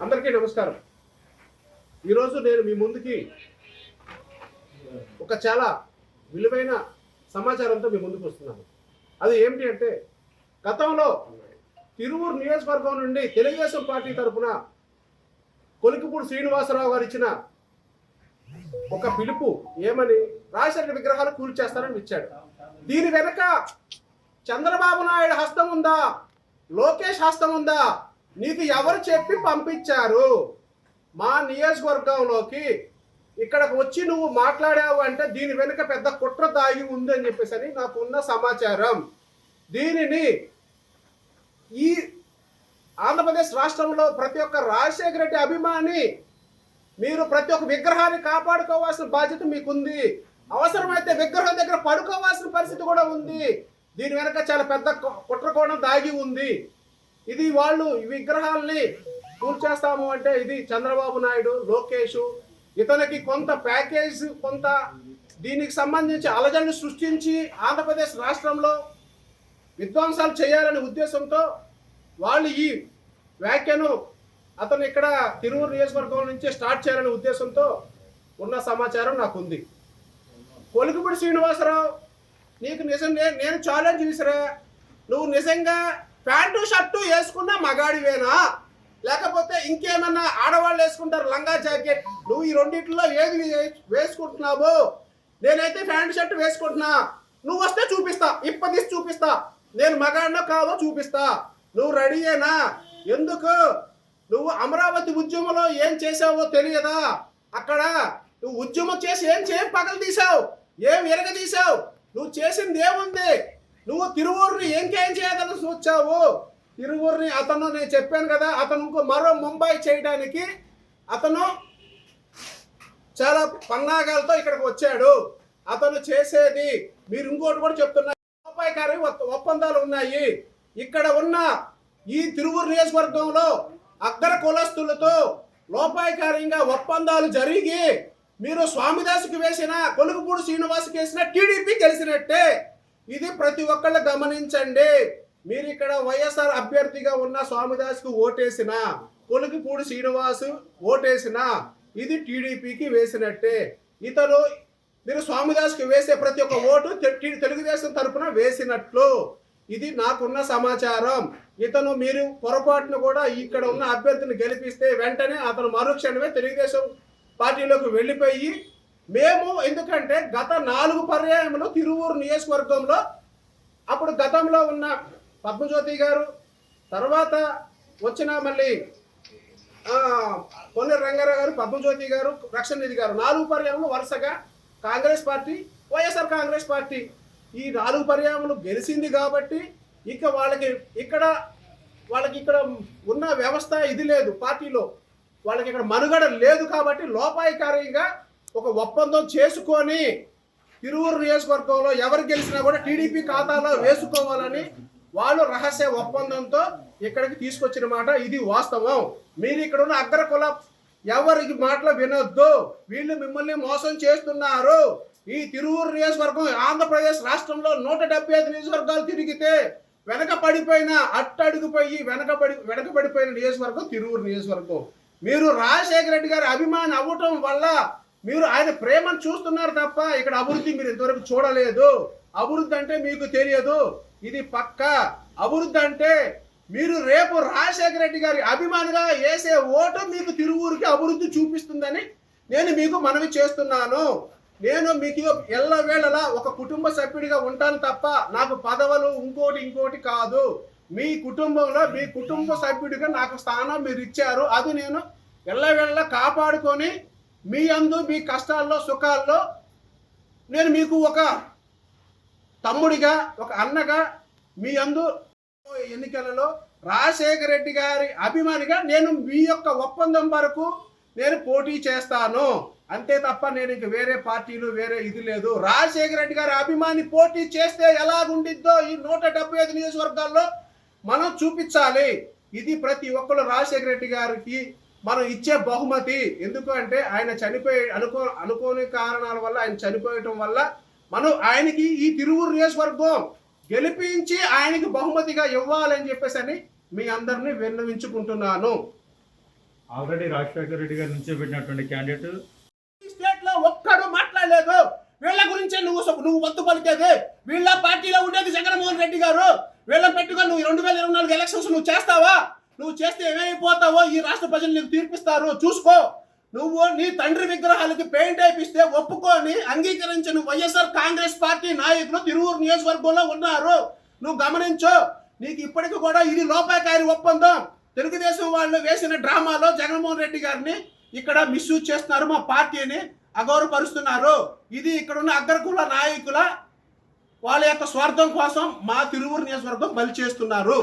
అందరికీ నమస్కారం. ఈరోజు నేను మీ ముందుకి ఒక చాలా విలువైన సమాచారంతో మీ ముందుకు వస్తున్నాను. అది ఏమిటి అంటే గతంలో తిరువూరు నియోజకవర్గం నుండి తెలుగుదేశం పార్టీ తరఫున కొలికిపూడి శ్రీనివాసరావు గారు ఇచ్చిన ఒక పిలుపు ఏమని రాజశేఖర విగ్రహాలు కూల్చేస్తారని ఇచ్చాడు. దీని వెనక చంద్రబాబు నాయుడు హస్తం ఉందా? లోకేష్ హస్తం ఉందా? నీకు ఎవరు చెప్పి పంపించారు? మా నియోజకవర్గంలోకి ఇక్కడికి వచ్చి నువ్వు మాట్లాడావు అంటే దీని వెనుక పెద్ద కుట్ర దాగి ఉంది అని చెప్పేసి అని నాకున్న సమాచారం. దీనిని ఈ ఆంధ్రప్రదేశ్ రాష్ట్రంలో ప్రతి ఒక్క రాజశేఖర రెడ్డి అభిమాని మీరు ప్రతి ఒక్క విగ్రహాన్ని కాపాడుకోవాల్సిన బాధ్యత మీకుంది. అవసరమైతే విగ్రహం దగ్గర పడుకోవాల్సిన పరిస్థితి కూడా ఉంది. దీని వెనక చాలా పెద్ద కుట్రకోణం దాగి ఉంది. ఇది వాళ్ళు ఈ విగ్రహాల్ని కూల్చేస్తాము అంటే ఇది చంద్రబాబు నాయుడు లోకేష్ ఇతనికి కొంత ప్యాకేజ్ కొంత దీనికి సంబంధించి అలజడిని సృష్టించి ఆంధ్రప్రదేశ్ రాష్ట్రంలో విధ్వంసాలు చేయాలనే ఉద్దేశంతో వాళ్ళు ఈ వ్యాఖ్యను అతను ఇక్కడ తిరువురు నియోజకవర్గం నుంచి స్టార్ట్ చేయాలనే ఉద్దేశంతో ఉన్న సమాచారం నాకుంది. కొలుకుపూడి శ్రీనివాసరావు నీకు నిజం నేను ఛాలెంజ్ విసిరా నువ్వు నిజంగా ప్యాంటు షర్టు వేసుకున్న మగాడివేనా? లేకపోతే ఇంకేమన్నా ఆడవాళ్ళు వేసుకుంటారు లంగా జాకెట్? నువ్వు ఈ రెండిట్లో ఏది వేసుకుంటున్నావు? నేనైతే ప్యాంటు షర్ట్ వేసుకుంటున్నా. నువ్వు వస్తే చూపిస్తా. ఇప్పదీసి చూపిస్తా. నేను మగాడినో కాదో చూపిస్తా. నువ్వు రెడీయేనా ఎందుకు? నువ్వు అమరావతి ఉద్యమంలో ఏం చేసావో తెలియదా? అక్కడ నువ్వు ఉద్యమం చేసి ఏం చేయం పగలు తీసావు ఏం ఎరగదీశావు? నువ్వు చేసింది ఏముంది? నువ్వు తిరువూరుని ఇంకేం చేయదని చూచావు? తిరువూరుని అతను నేను చెప్పాను కదా అతను ఇంకో మరో ముంబై చేయడానికి అతను చాలా పన్నాగాలతో ఇక్కడికి వచ్చాడు. అతను చేసేది మీరు ఇంకోటి కూడా చెప్తున్నారు రూపాయికారి ఒప్పందాలు ఉన్నాయి. ఇక్కడ ఉన్న ఈ తిరువూరు నియోజకవర్గంలో అగ్ర కులస్తులతో లోపాయకారంగా ఒప్పందాలు జరిగి మీరు స్వామిదాసుకి వేసిన కొలుగుపూడి శ్రీనివాసుకి వేసిన టీడీపీ గెలిచినట్టే. ఇది ప్రతి ఒక్కళ్ళు గమనించండి. మీరు ఇక్కడ వైఎస్ఆర్ అభ్యర్థిగా ఉన్న స్వామిదాస్కి ఓటేసిన కొలుగుపూడి శ్రీనివాసు ఓటేసిన ఇది టీడీపీకి వేసినట్టే. ఇతను మీరు స్వామిదాస్కి వేసే ప్రతి ఒక్క ఓటు తెలుగుదేశం తరపున వేసినట్లు. ఇది నాకున్న సమాచారం. ఇతను మీరు పొరపాటును కూడా ఇక్కడ ఉన్న అభ్యర్థిని గెలిపిస్తే వెంటనే అతను మరుక్షణమే తెలుగుదేశం పార్టీలోకి వెళ్ళిపోయి మేము ఎందుకంటే గత నాలుగు పర్యాయములు తిరువూరు నియోజకవర్గంలో అప్పుడు గతంలో ఉన్న పద్మజ్యోతి గారు తర్వాత వచ్చిన మళ్ళీ ఆ, రంగారావు గారు పద్మజ్యోతి గారు రక్షణ నిధి గారు నాలుగు పర్యాయములు వరుసగా Congress party YSR Congress party ఈ నాలుగు పర్యాయములు గెలిచింది కాబట్టి ఇక వాళ్ళకి ఇక్కడ వాళ్ళకి ఇక్కడ ఉన్న వ్యవస్థ ఇది లేదు. పార్టీలో వాళ్ళకి ఇక్కడ మనుగడ లేదు కాబట్టి లోపాయికారంగా ఒక ఒప్పందం చేసుకొని తిరువురు నియోజకవర్గంలో ఎవరు గెలిచినా కూడా టీడీపీ ఖాతాలో వేసుకోవాలని వాళ్ళు రహస్య ఒప్పందంతో ఇక్కడికి తీసుకొచ్చిన మాట ఇది వాస్తవం. మీరు ఇక్కడ ఉన్న అగ్ర కుల ఎవరికి మాటలు వినొద్దు. వీళ్ళు మిమ్మల్ని మోసం చేస్తున్నారు. ఈ తిరువురు నియోజకవర్గం ఆంధ్రప్రదేశ్ రాష్ట్రంలో నూట డెబ్బై ఐదు నియోజకవర్గాలు తిరిగితే వెనక పడిపోయిన అట్టడుగుపోయి వెనకబడి వెనకబడిపోయిన నియోజకవర్గం తిరువురు నియోజకవర్గం. మీరు రాజశేఖర రెడ్డి గారి అభిమాని అవ్వటం వల్ల మీరు ఆయన ప్రేమను చూస్తున్నారు తప్ప ఇక్కడ అభివృద్ధి మీరు ఇంతవరకు చూడలేదు. అభివృద్ధి అంటే మీకు తెలియదు. ఇది పక్క. అభివృద్ధి అంటే మీరు రేపు రాజశేఖర రెడ్డి గారి అభిమానిగా వేసే ఓటు మీకు తిరువూరికి అభివృద్ధి చూపిస్తుందని నేను మీకు మనవి చేస్తున్నాను. నేను మీకు ఎల్లవేళలా ఒక కుటుంబ సభ్యుడిగా ఉంటాను తప్ప నాకు పదవులు ఇంకోటి ఇంకోటి కాదు. మీ కుటుంబంలో మీ కుటుంబ సభ్యుడిగా నాకు స్థానం మీరు ఇచ్చారు. అది నేను ఎల్లవేళలా కాపాడుకొని మీ అందు మీ కష్టాల్లో సుఖాల్లో నేను మీకు ఒక తమ్ముడిగా ఒక అన్నగా మీ అందు ఎన్నికలలో రాజశేఖర రెడ్డి గారి అభిమానిగా నేను మీ యొక్క ఒప్పందం వరకు నేను పోటీ చేస్తాను. అంతే తప్ప నేను ఇంక వేరే పార్టీలు వేరే ఇది లేదు. రాజశేఖర రెడ్డి గారి అభిమాని పోటీ చేస్తే ఎలాగుండిద్దో ఈ నూట డెబ్బై ఐదు నియోజకవర్గాల్లో మనం చూపించాలి. ఇది ప్రతి ఒక్కరు రాజశేఖర రెడ్డి గారికి మనం ఇచ్చే బహుమతి. ఎందుకు అంటే ఆయన చనిపోయి అనుకో అనుకోని కారణాల వల్ల ఆయన చనిపోయటం వల్ల మనం ఆయనకి ఈ తిరువురు నియోజకవర్గం గెలిపించి ఆయనకి బహుమతిగా ఇవ్వాలని చెప్పేసి అని మీ అందరినీ విన్నవించుకుంటున్నాను. ఆల్రెడీ రాజశేఖర రెడ్డి గారు నుంచి పెట్టినటువంటి క్యాండిడేట్. స్టేట్లో ఒక్కడు మాట్లాడలేదు. వీళ్ళ గురించే నువ్వు నువ్వు వద్దు పలికేది వీళ్ళ పార్టీలో ఉండేది జగన్మోహన్ రెడ్డి గారు. వీళ్ళని పెట్టుకొని నువ్వు రెండు వేల ఇరవై నాలుగు ఎలక్షన్స్ నువ్వు చేస్తావా? నువ్వు చేస్తే ఏమైపోతావో ఈ రాష్ట్ర ప్రజలు నీకు తీర్పిస్తారు. చూసుకో. నువ్వు నీ తండ్రి విగ్రహాలకి పెయింట్ వేపిస్తే ఒప్పుకొని అంగీకరించిన వైఎస్ఆర్ కాంగ్రెస్ పార్టీ నాయకులు తిరువురు నియోజకవర్గంలో ఉన్నారు. నువ్వు గమనించు. నీకు ఇప్పటికి కూడా ఇది లోపాకారి ఒప్పందం. తెలుగుదేశం వాళ్ళు వేసిన డ్రామాలో జగన్మోహన్ రెడ్డి గారిని ఇక్కడ మిస్యూజ్ చేస్తున్నారు మా పార్టీని అగౌరవపరుస్తున్నారు. ఇది ఇక్కడ ఉన్న అగ్రకుల నాయకుల వాళ్ళ యొక్క స్వార్థం కోసం మా తిరువురు నియోజకవర్గం బలి చేస్తున్నారు.